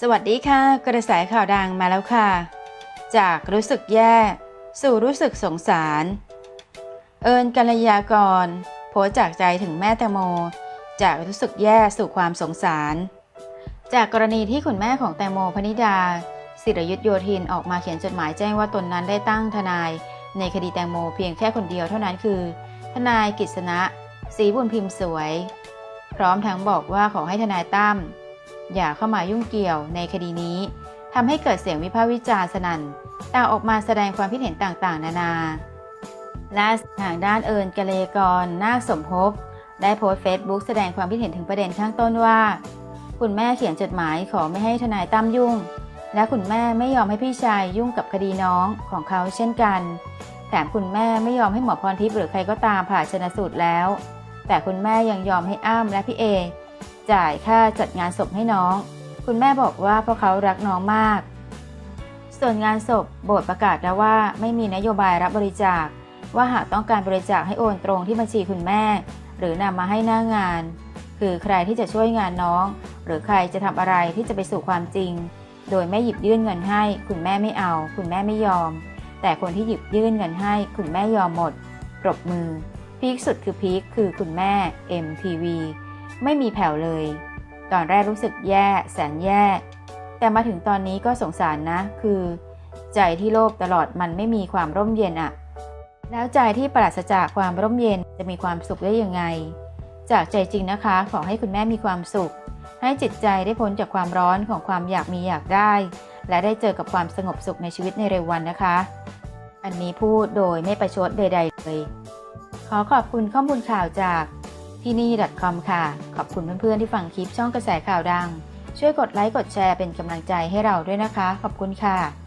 สวัสดีค่ะ กระแสข่าวดังมาแล้วค่ะ จากรู้สึกแย่ สู่รู้สึกสงสาร เอิญกัลยากร โพสจากใจถึงแม่แตงโม จากรู้สึกแย่สู่ความสงสาร จากกรณีที่คุณแม่ของแตงโมพนิดา ศิรยุทธโยธินออกมาเขียนจดหมายแจ้งว่าตนนั้นได้ตั้งทนาย ในคดีแตงโมเพียงแค่คนเดียวเท่านั้นคือ ทนายกฤษณะศรีบุญพิมพ์สวย พร้อมทั้งบอกว่าขอให้ทนายตั้ม อย่าเข้ามายุ่งเกี่ยวในคดีนี้ทำให้เกิดเสียงวิพากษ์วิจารณ์สนั่นต่างออกมาแสดงความคิดเห็นต่างๆ นานาและทางด้านเอิญกะเลกรนาคสมภพได้โพสต์เฟซบุ๊กแสดงความคิดเห็นถึงประเด็นข้างต้นว่า คุณแม่เขียนจดหมายขอไม่ให้ทนายตั้มยุ่ง และคุณแม่ไม่ยอมให้พี่ชายยุ่งกับคดีน้องของเขาเช่นกัน แถมคุณแม่ไม่ยอมให้หมอพรทิพย์หรือใครก็ตามผ่าชนะสูตรแล้ว แต่คุณแม่ยังยอมให้อ้ำและพี่เอ จ่ายค่าจัดงานศพให้น้อง คุณแม่บอกว่าเพราะเขารักน้องมาก ส่วนงานศพโบสถ์ประกาศแล้วว่าไม่มีนโยบายรับบริจาค ว่าหากต้องการบริจาคให้โอนตรงที่บัญชีคุณแม่ หรือนำมาให้หน้างาน คือใครที่จะช่วยงานน้อง หรือใครจะทำอะไรที่จะไปสู่ความจริง โดยไม่หยิบยื่นเงินให้ คุณแม่ไม่เอา คุณแม่ไม่ยอม แต่คนที่หยิบยื่นเงินให้ คุณแม่ยอมหมดปรบมือพีคสุดคือพีคคือคุณแม่ MTV ไม่มีแผ่วเลย ตอนแรกรู้สึกแย่แสนแย่ แต่มาถึงตอนนี้ก็สงสารนะ คือ ใจที่โลภตลอดมันไม่มีความร่มเย็นอะแล้วใจที่ปราศจากความร่มเย็นจะมีความสุขได้ยังไง จากใจจริงนะคะ ขอให้คุณแม่มีความสุข ให้จิตใจได้พ้นจากความร้อนของความอยากมีอยากได้ และได้เจอกับความสงบสุขในชีวิตในเร็ววันนะคะ อันนี้พูดโดยไม่ประชดใด ๆ เลย ขอขอบคุณข้อมูลข่าวจาก ที่นี่ .com ค่ะ ขอบคุณเพื่อนๆที่ฟังคลิปช่องกระแสข่าวดัง ช่วยกดไลค์กดแชร์เป็นกำลังใจให้เราด้วยนะคะ ขอบคุณค่ะ